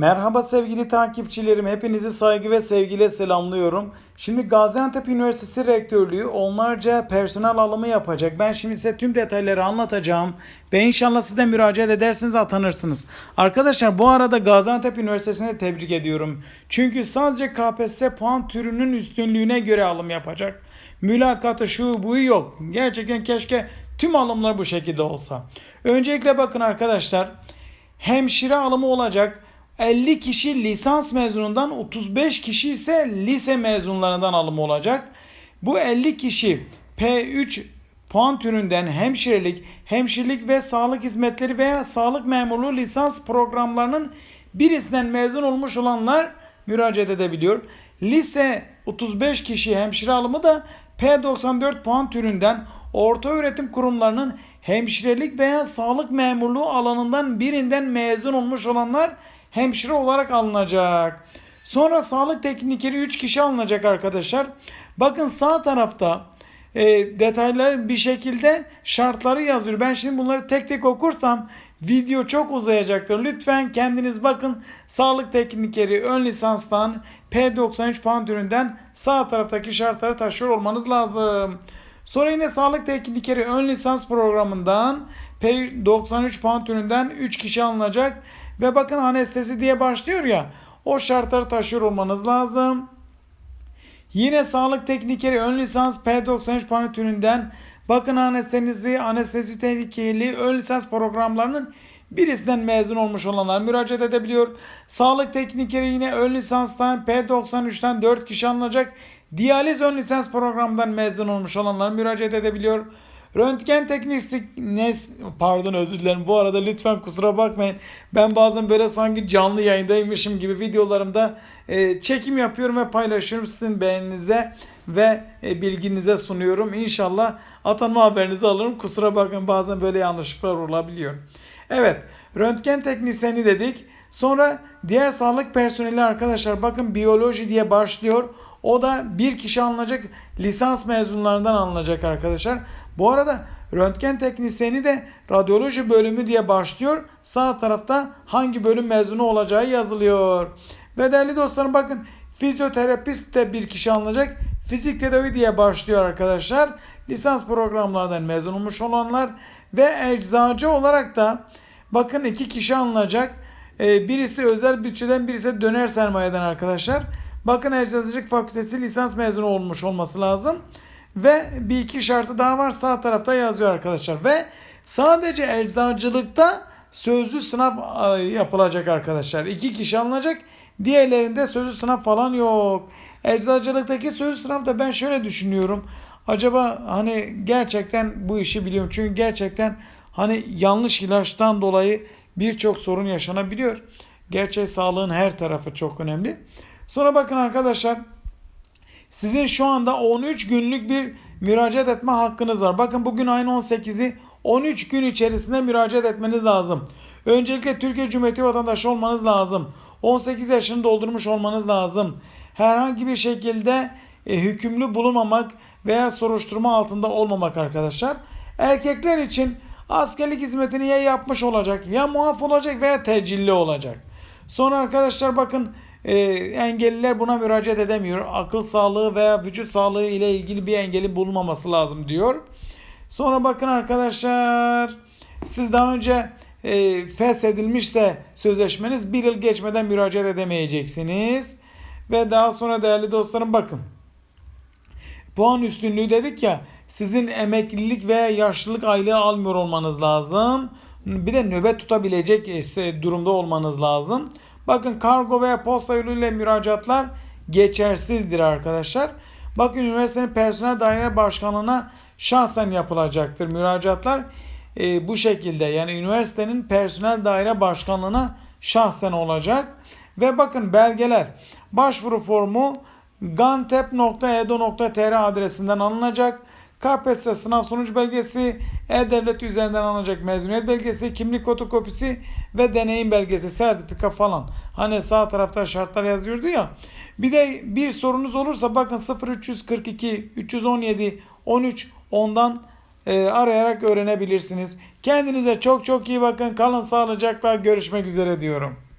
Merhaba sevgili takipçilerim. Hepinizi saygı ve sevgiyle selamlıyorum. Şimdi Gaziantep Üniversitesi Rektörlüğü onlarca personel alımı yapacak. Ben şimdi size tüm detayları anlatacağım. Ve inşallah siz de müracaat edersiniz atanırsınız. Arkadaşlar bu arada Gaziantep Üniversitesi'ne tebrik ediyorum. Çünkü sadece KPSS puan türünün üstünlüğüne göre alım yapacak. Mülakatı şu bu yok. Gerçekten keşke tüm alımlar bu şekilde olsa. Öncelikle bakın arkadaşlar. Hemşire alımı olacak. 50 kişi lisans mezunundan 35 kişi ise lise mezunlarından alımı olacak. Bu 50 kişi P3 puan türünden hemşirelik, hemşirelik ve sağlık hizmetleri veya sağlık memurluğu lisans programlarının birisinden mezun olmuş olanlar müracaat edebiliyor. Lise 35 kişi hemşire alımı da P94 puan türünden orta öğretim kurumlarının hemşirelik veya sağlık memurluğu alanından birinden mezun olmuş olanlar hemşire olarak alınacak. Sonra sağlık teknikeri 3 kişi alınacak arkadaşlar. Bakın sağ tarafta e, detaylı bir şekilde şartları yazıyor. Ben şimdi bunları tek tek okursam video çok uzayacaktır. Lütfen kendiniz bakın. Sağlık teknikeri ön lisanstan P93 puan sağ taraftaki şartları taşıyor olmanız lazım. Sonra yine sağlık teknikeri ön lisans programından P93 puan türünden 3 kişi alınacak. Ve bakın anestezi diye başlıyor ya o şartları taşıyor olmanız lazım. Yine sağlık teknikeri ön lisans P93 puan türünden bakın anestezi, anestezi tehlikeli ön lisans programlarının birisinden mezun olmuş olanlar müracaat edebiliyor. Sağlık teknikeri yine ön lisanstan P93'ten 4 kişi alınacak. Diyaliz ön lisans programından mezun olmuş olanlar müracaat edebiliyor. Röntgen teknisi nes pardon özür dilerim. Bu arada lütfen kusura bakmayın. Ben bazen böyle sanki canlı yayındaymışım gibi videolarımda e, çekim yapıyorum ve paylaşıyorum sizin beğeninize ve e, bilginize sunuyorum. İnşallah atanma haberinizi alırım. Kusura bakmayın bazen böyle yanlışlıklar olabiliyor. Evet, röntgen teknisyeni dedik. Sonra diğer sağlık personeli arkadaşlar bakın biyoloji diye başlıyor. O da bir kişi alınacak lisans mezunlarından alınacak arkadaşlar. Bu arada röntgen teknisyeni de radyoloji bölümü diye başlıyor. Sağ tarafta hangi bölüm mezunu olacağı yazılıyor. Ve değerli dostlarım bakın fizyoterapist de bir kişi alınacak. Fizik tedavi diye başlıyor arkadaşlar. Lisans programlardan mezun olmuş olanlar ve eczacı olarak da bakın iki kişi alınacak. Ee, birisi özel bütçeden birisi döner sermayeden arkadaşlar. Bakın Eczacılık Fakültesi lisans mezunu olmuş olması lazım. Ve bir iki şartı daha var sağ tarafta yazıyor arkadaşlar. Ve sadece eczacılıkta sözlü sınav yapılacak arkadaşlar. İki kişi alınacak. Diğerlerinde sözlü sınav falan yok. Eczacılıktaki sözlü sınavda ben şöyle düşünüyorum. Acaba hani gerçekten bu işi biliyorum. Çünkü gerçekten hani yanlış ilaçtan dolayı birçok sorun yaşanabiliyor. Gerçek sağlığın her tarafı çok önemli. Sonra bakın arkadaşlar sizin şu anda 13 günlük bir müracaat etme hakkınız var. Bakın bugün ayın 18'i 13 gün içerisinde müracaat etmeniz lazım. Öncelikle Türkiye Cumhuriyeti vatandaşı olmanız lazım. 18 yaşını doldurmuş olmanız lazım. Herhangi bir şekilde e, hükümlü bulunmamak veya soruşturma altında olmamak arkadaşlar. Erkekler için askerlik hizmetini ya yapmış olacak ya muaf olacak veya tecilli olacak. Sonra arkadaşlar bakın e, engelliler buna müracaat edemiyor. Akıl sağlığı veya vücut sağlığı ile ilgili bir engelin bulunmaması lazım diyor. Sonra bakın arkadaşlar siz daha önce e, feshedilmişse sözleşmeniz bir yıl geçmeden müracaat edemeyeceksiniz. Ve daha sonra değerli dostlarım bakın. Puan üstünlüğü dedik ya sizin emeklilik veya yaşlılık aylığı almıyor olmanız lazım. Bir de nöbet tutabilecek durumda olmanız lazım. Bakın kargo veya posta yoluyla müracaatlar geçersizdir arkadaşlar. Bakın üniversitenin personel daire başkanlığına şahsen yapılacaktır müracaatlar. E, bu şekilde yani üniversitenin personel daire başkanlığına şahsen olacak. Ve bakın belgeler başvuru formu gantep.edo.tr adresinden alınacak. KPSS sınav sonuç belgesi, E-Devlet üzerinden alınacak mezuniyet belgesi, kimlik fotokopisi ve deneyim belgesi, sertifika falan. Hani sağ tarafta şartlar yazıyordu ya. Bir de bir sorunuz olursa bakın 0342 317 13 ondan e, arayarak öğrenebilirsiniz. Kendinize çok çok iyi bakın. Kalın sağlıcakla görüşmek üzere diyorum.